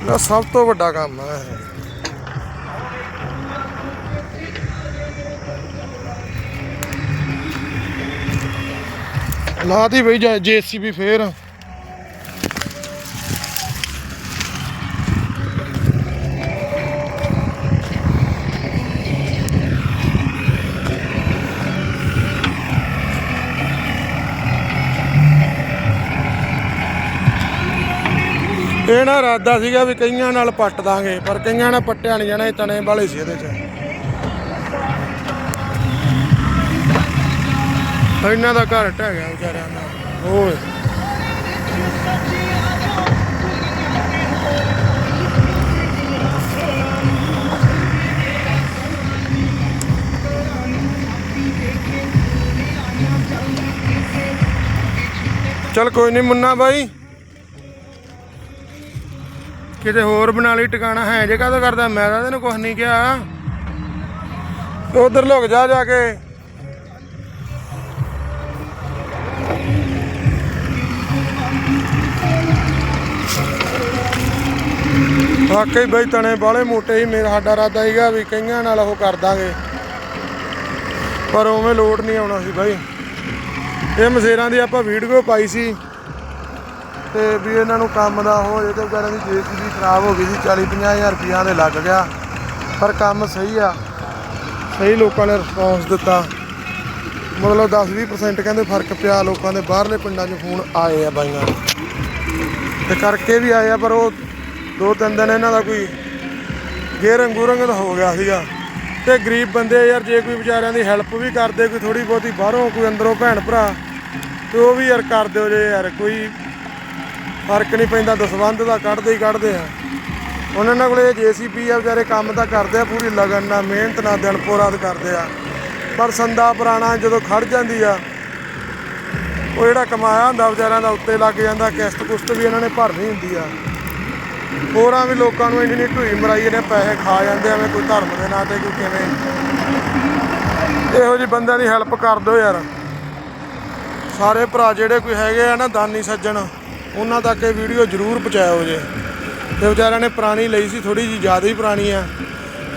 ਇਹਦਾ ਸਭ ਤੋਂ ਵੱਡਾ ਕੰਮ ਹੈ ਇਹ। ਲਾਤੀ ਬਈ ਜੇਸੀਬੀ ਫੇਰ ਇਹ ਨਾ ਇਰਾਦਾ ਸੀਗਾ ਵੀ ਕਈਆਂ ਨਾਲ ਪੱਟ ਦਾਂਗੇ, ਪਰ ਕਈਆਂ ਨਾਲ ਪੱਟਿਆ ਨਹੀਂ ਜਾਣਾ, ਇਹ ਤਣੇ ਵਾਲੇ ਸੀ ਇਹਦੇ ਚ। ਇਹਨਾਂ ਦਾ ਘਰ ਢਹਿ ਗਿਆ ਵਿਚਾਰਿਆਂ ਦਾ। ਓਏ ਚਲ ਕੋਈ ਨਹੀਂ ਮੁੰਨਾ ਬਾਈ। ਕਿਤੇ ਹੋਰ ਬਣਾ ਲਈ, ਟਿਕਾਣਾ ਹੈ ਜੇ ਕਾਹਦਾ ਕਰਦਾ? ਮੈਂ ਤਾਂ ਤੈਨੂੰ ਕੁਝ ਨਹੀਂ ਕਿਹਾ। ਉਧਰ ਲੁਕ ਜਾ ਜਾ ਕੇ। ਵਾਕਈ ਬਈ ਤਣੇ ਬਾਲੇ ਮੋਟੇ ਹੀ, ਮੇਰਾ ਸਾਡਾ ਰਾਦਾ ਸੀਗਾ ਵੀ ਕਈਆਂ ਨਾਲ ਉਹ ਕਰ ਦਾਂਗੇ। ਪਰ ਉਵੇਂ ਲੋਡ ਨਹੀਂ ਆਉਣਾ ਸੀ ਬਾਈ। ਇਹ ਮਸੇਰਾਂ ਦੀ ਆਪਾਂ ਵੀਡੀਓ ਪਾਈ ਸੀ। ਤੇ ਵੀ ਇਹਨਾਂ ਨੂੰ ਕੰਮ ਦਾ ਹੋ ਜੇ ਤੇ ਵਿਚਾਰਿਆਂ ਦੀ ਜੇਸੀਬੀ ਖਰਾਬ ਹੋ ਗਈ ਸੀ 40 ਹਜ਼ਾਰ ਰੁਪਈਆ ਦੇ ਲੱਗ ਗਿਆ। ਪਰ ਕੰਮ ਸਹੀ ਆ। ਸਹੀ ਲੋਕਾਂ ਨੇ ਰਿਸਪੌਂਸ ਦਿੱਤਾ। ਮਤਲਬ 10-20% ਕਹਿੰਦੇ ਫ਼ਰਕ ਪਿਆ, ਲੋਕਾਂ ਦੇ ਬਾਹਰਲੇ ਪਿੰਡਾਂ 'ਚ ਫੋਨ ਆਏ ਆ ਬਾਈਆਂ ਨੂੰ ਤੇ ਕਰਕੇ ਵੀ ਆਏ ਆ, ਪਰ ਉਹ ਦੋ ਤਿੰਨ ਦਿਨ ਇਹਨਾਂ ਦਾ ਕੋਈ ਗੇਰ ਅੰਗੂਰੰਗ ਦਾ ਹੋ ਗਿਆ ਸੀਗਾ। ਤੇ ਗਰੀਬ ਬੰਦੇ ਯਾਰ, ਜੇ ਕੋਈ ਵਿਚਾਰਿਆਂ ਦੀ ਹੈਲਪ ਵੀ ਕਰਦੇ, ਕੋਈ ਥੋੜੀ ਬਹੁਤੀ ਬਾਹਰੋਂ ਕੋਈ ਅੰਦਰੋਂ ਭੈਣ ਭਰਾ, ਤੇ ਉਹ ਵੀ ਯਾਰ ਕਰ ਦਿਓ ਜੇ ਯਾਰ, ਕੋਈ ਫ਼ਰਕ ਨਹੀਂ ਪੈਂਦਾ, ਦਸਵੰਧ ਦਾ ਕੱਢਦੇ ਹੀ ਕੱਢਦੇ ਆ। ਉਹਨਾਂ ਨਾਲ ਕੋਲੇ ਜੀਸੀਪੀ ਆ, ਵਿਚਾਰੇ ਕੰਮ ਤਾਂ ਕਰਦੇ ਆ, ਪੂਰੀ ਲਗਨ ਨਾਲ, ਮਿਹਨਤ ਨਾਲ, ਦਿਨ ਪੋਰਾਦ ਕਰਦੇ ਆ। ਪਰ ਸੰਦਾ ਪੁਰਾਣਾ ਜਦੋਂ ਖੜ ਜਾਂਦੀ ਆ, ਉਹ ਜਿਹੜਾ ਕਮਾਇਆ ਹੁੰਦਾ ਵਿਚਾਰਿਆਂ ਦਾ, ਉੱਤੇ ਲੱਗ ਜਾਂਦਾ ਕਿਸ਼ਤ ਕੁਸ਼ਤ ਵੀ ਇਹਨਾਂ ਨੇ ਭਰਨੀ ਹੁੰਦੀ ਆ। ਹੋਰਾਂ ਵੀ ਲੋਕਾਂ ਨੂੰ ਇੰਨੀ ਇੰਨੀ ਢੂਈ ਮਰਾਈ ਨੇ ਪੈਸੇ ਖਾ ਜਾਂਦੇ ਐਵੇਂ ਕੋਈ ਧਰਮ ਦੇ ਨਾਂ ਤੇ ਕੋਈ ਕਿਵੇਂ। ਇਹੋ ਜਿਹੇ ਬੰਦਿਆਂ ਦੀ ਹੈਲਪ ਕਰ ਦਿਓ ਯਾਰ। ਸਾਰੇ ਭਰਾ ਜਿਹੜੇ ਕੋਈ ਹੈਗੇ ਆ ਨਾ, ਦਾਨੀ ਸੱਜਣ ਉਹਨਾਂ ਤੱਕ ਇਹ ਵੀਡੀਓ ਜ਼ਰੂਰ ਪਹੁੰਚਾਇਓ ਜੇ। ਤੇ ਵਿਚਾਰਿਆਂ ਨੇ ਪੁਰਾਣੀ ਲਈ ਸੀ ਥੋੜੀ ਜੀ ਜ਼ਿਆਦਾ ਹੀ ਪੁਰਾਣੀ ਆ।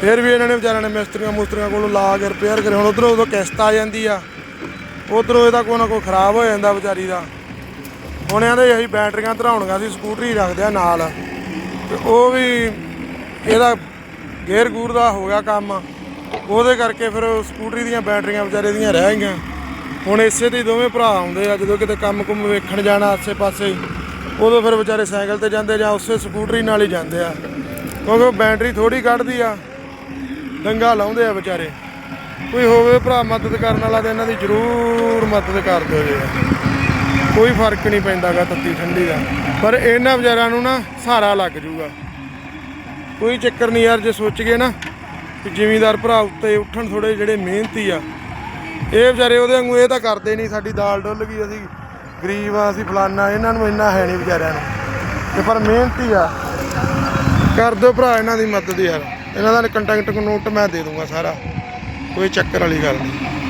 ਫਿਰ ਵੀ ਇਹਨਾਂ ਨੇ ਵਿਚਾਰਿਆਂ ਨੇ ਮਿਸਤਰੀਆਂ ਮੁਸਤਰੀਆਂ ਕੋਲੋਂ ਲਾ ਕੇ ਰਿਪੇਅਰ ਕਰੇ। ਹੁਣ ਉਧਰੋਂ ਉਦੋਂ ਕਿਸ਼ਤ ਆ ਜਾਂਦੀ ਆ, ਉਧਰੋਂ ਇਹਦਾ ਕੋਈ ਨਾ ਕੋਈ ਖਰਾਬ ਹੋ ਜਾਂਦਾ ਵਿਚਾਰੀ ਦਾ। ਹੁਣ ਇਹਦੇ ਅਸੀਂ ਬੈਟਰੀਆਂ ਧਰਾਉਣੀਆਂ ਸੀ, ਸਕੂਟਰੀ ਰੱਖਦੇ ਆ ਨਾਲ। ਤੇ ਉਹ ਵੀ ਇਹਦਾ ਗੇਅਰ ਗੂਰ ਦਾ ਹੋ ਗਿਆ ਕੰਮ। ਉਹਦੇ ਕਰਕੇ ਫਿਰ ਸਕੂਟਰੀ ਦੀਆਂ ਬੈਟਰੀਆਂ ਵਿਚਾਰੇ ਦੀਆਂ ਰਹਿ ਗਈਆਂ। ਹੁਣ ਇਸੇ ਤੇ ਦੋਵੇਂ ਭਰਾ ਆਉਂਦੇ ਆ, ਜਦੋਂ ਕਿਤੇ ਕੰਮ ਕੁੰਮ ਵੇਖਣ ਜਾਣਾ ਆਸੇ ਪਾਸੇ ਉਦੋਂ ਫਿਰ ਵਿਚਾਰੇ ਸਾਈਕਲ ਤੇ ਜਾਂਦੇ ਜਾਂ ਉਸੇ ਸਕੂਟਰੀ ਨਾਲ ਹੀ ਜਾਂਦੇ ਆ। ਕਿਉਂਕਿ ਉਹ ਬੈਟਰੀ ਥੋੜੀ ਕੱਢਦੀ ਆ, ਦੰਗਾ ਲਾਉਂਦੇ ਆ ਵਿਚਾਰੇ। ਕੋਈ ਹੋਵੇ ਭਰਾ ਮਦਦ ਕਰਨ ਵਾਲਾ ਤੇ ਇਹਨਾਂ ਦੀ ਜ਼ਰੂਰ ਮਦਦ ਕਰ ਦਿਓ ਜੀ ਕੋਈ ਫ਼ਰਕ ਨਹੀਂ ਪੈਂਦਾਗਾ ਤੱਤੀ ਠੰਡੀ ਦਾ। ਪਰ ਇਹਨਾਂ ਵਿਚਾਰਿਆਂ ਨੂੰ ਨਾ ਸਹਾਰਾ ਲੱਗ ਜੂਗਾ। ਕੋਈ ਚੱਕਰ ਨਹੀਂ ਯਾਰ, ਜੇ ਸੋਚ ਗਏ ਨਾ ਕਿ ਜ਼ਿਮੀਂਦਾਰ ਭਰਾ ਉੱਤੇ ਉੱਠਣ ਥੋੜੇ ਜਿਹੜੇ ਮਿਹਨਤੀ ਆ। ਇਹ ਵਿਚਾਰੇ ਉਹਦੇ ਵਾਂਗੂ ਇਹ ਤਾਂ ਕਰਦੇ ਨਹੀਂ, ਸਾਡੀ ਦਾਲ ਡੁੱਲ ਗਈ, ਅਸੀਂ ਗਰੀਬ ਆ, ਅਸੀਂ ਫਲਾਨਾ, ਇਹਨਾਂ ਨੂੰ ਇੰਨਾ ਹੈ ਨਹੀਂ ਵਿਚਾਰਿਆਂ ਨੂੰ। ਤੇ ਪਰ ਮਿਹਨਤੀ ਆ। ਕਰ ਦਿਓ ਭਰਾ, ਇਹਨਾਂ ਦੀ ਮਦਦ ਯਾਰ। ਇਹਨਾਂ ਦਾ ਕੰਟੈਕਟ ਨੋਟ ਮੈਂ ਦੇ ਦੂੰਗਾ ਸਾਰਾ। ਕੋਈ ਚੱਕਰ ਵਾਲੀ ਗੱਲ ਨਹੀਂ।